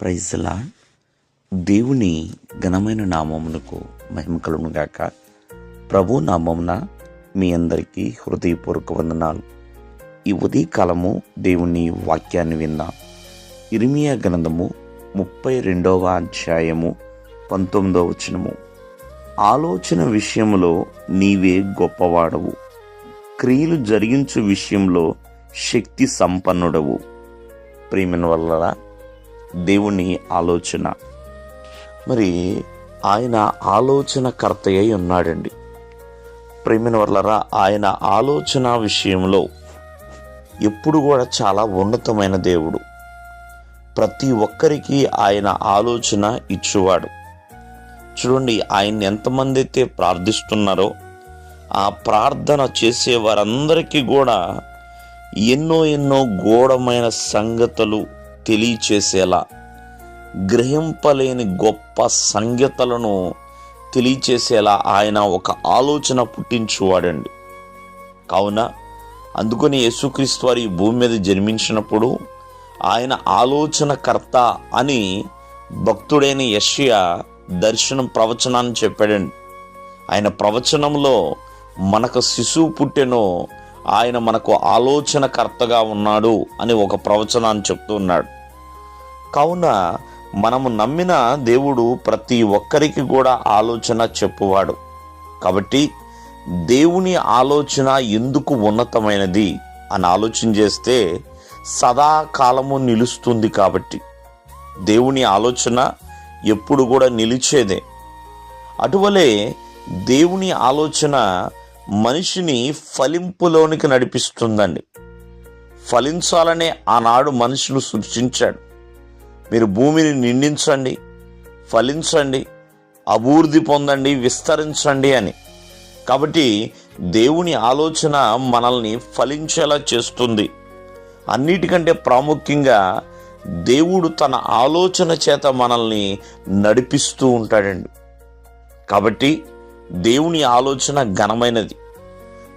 ప్రైజ్లా దేవుని ఘనమైన నామమునకు మహిమ కలుగును ప్రభు నామమున మీ అందరికీ హృదయపూర్వక వందనాలు. ఈ ఉదయకాలము దేవుని వాక్యాన్ని విన్నా ఇరిమియా గ్రంథము ముప్పై రెండవ అధ్యాయము పంతొమ్మిదవ వచనము. ఆలోచన విషయంలో నీవే గొప్పవాడవు. క్రియలు జరిగించు విషయంలో శక్తి సంపన్నుడవు. ప్రేమిన వల్ల దేవుని ఆలోచన. మరి ఆయన ఆలోచనకర్త అయి ఉన్నాడండి. ప్రేమిన వర్లరా ఆయన ఆలోచన విషయంలో ఎప్పుడు కూడా చాలా ఉన్నతమైన దేవుడు. ప్రతి ఒక్కరికి ఆయన ఆలోచన ఇచ్చువాడు. చూడండి ఆయన ఎంతమంది అయితే ప్రార్థిస్తున్నారో ఆ ప్రార్థన చేసే వారందరికీ కూడా ఎన్నో ఎన్నో గోడమైన సంగతులు తెలియచేసేలా గ్రహింపలేని గొప్ప సంగతులను తెలియచేసేలా ఆయన ఒక ఆలోచన పుట్టించువాడండి. కావున అందుకని యేసుక్రీస్తు వారి భూమి మీద జన్మించినప్పుడు ఆయన ఆలోచనకర్త అని భక్తుడైన యషియా దర్శనం ప్రవచనాన్ని చెప్పాడండి. ఆయన ప్రవచనంలో మనకు శిశువు పుట్టెనో ఆయన మనకు ఆలోచనకర్తగా ఉన్నాడు అని ఒక ప్రవచనాన్ని చెప్తూ ఉన్నాడు. కావున మనము నమ్మిన దేవుడు ప్రతి ఒక్కరికి కూడా ఆలోచన చెప్పువాడు. కాబట్టి దేవుని ఆలోచన ఎందుకు ఉన్నతమైనది అని ఆలోచన చేస్తే సదాకాలము నిలుస్తుంది కాబట్టి. దేవుని ఆలోచన ఎప్పుడు కూడా నిలిచేదే. అటువలే దేవుని ఆలోచన మనిషిని ఫలింపులోనికి నడిపిస్తుందండి. ఫలించాలనే ఆనాడు మనిషిని సృష్టించాడు. మీరు భూమిని నిండించండి ఫలించండి అభివృద్ధి పొందండి విస్తరించండి అని. కాబట్టి దేవుని ఆలోచన మనల్ని ఫలించేలా చేస్తుంది. అన్నిటికంటే ప్రాముఖ్యంగా దేవుడు తన ఆలోచన చేత మనల్ని నడిపిస్తూ ఉంటాడండి. కాబట్టి దేవుని ఆలోచన ఘనమైనది.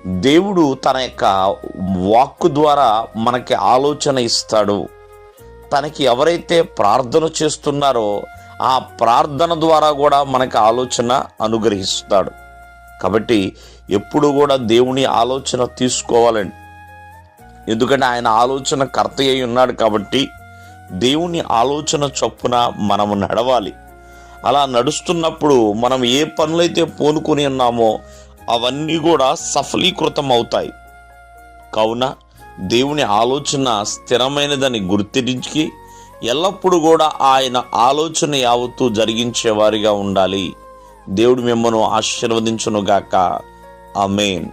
దేవుడు తన యొక్క వాక్కు ద్వారా మనకి ఆలోచన ఇస్తాడు. తనకి ఎవరైతే ప్రార్థన చేస్తున్నారో ఆ ప్రార్థన ద్వారా కూడా మనకి ఆలోచన అనుగ్రహిస్తాడు. కాబట్టి ఎప్పుడు కూడా దేవుని ఆలోచన తీసుకోవాలండి. ఎందుకంటే ఆయన ఆలోచన కర్త అయి ఉన్నాడు కాబట్టి దేవుని ఆలోచన చొప్పున మనము నడవాలి. అలా నడుస్తున్నప్పుడు మనం ఏ పనులైతే పూనుకొని ఉన్నామో అవన్నీ కూడా సఫలీకృతం అవుతాయి కావున దేవుని ఆలోచన స్థిరమైనదని గుర్తించి ఎల్లప్పుడూ కూడా ఆయన ఆలోచన యావత్తూ జరిగించేవారిగా ఉండాలి. దేవుడు మిమ్మను ఆశీర్వదించునుగాక. ఆమెన్.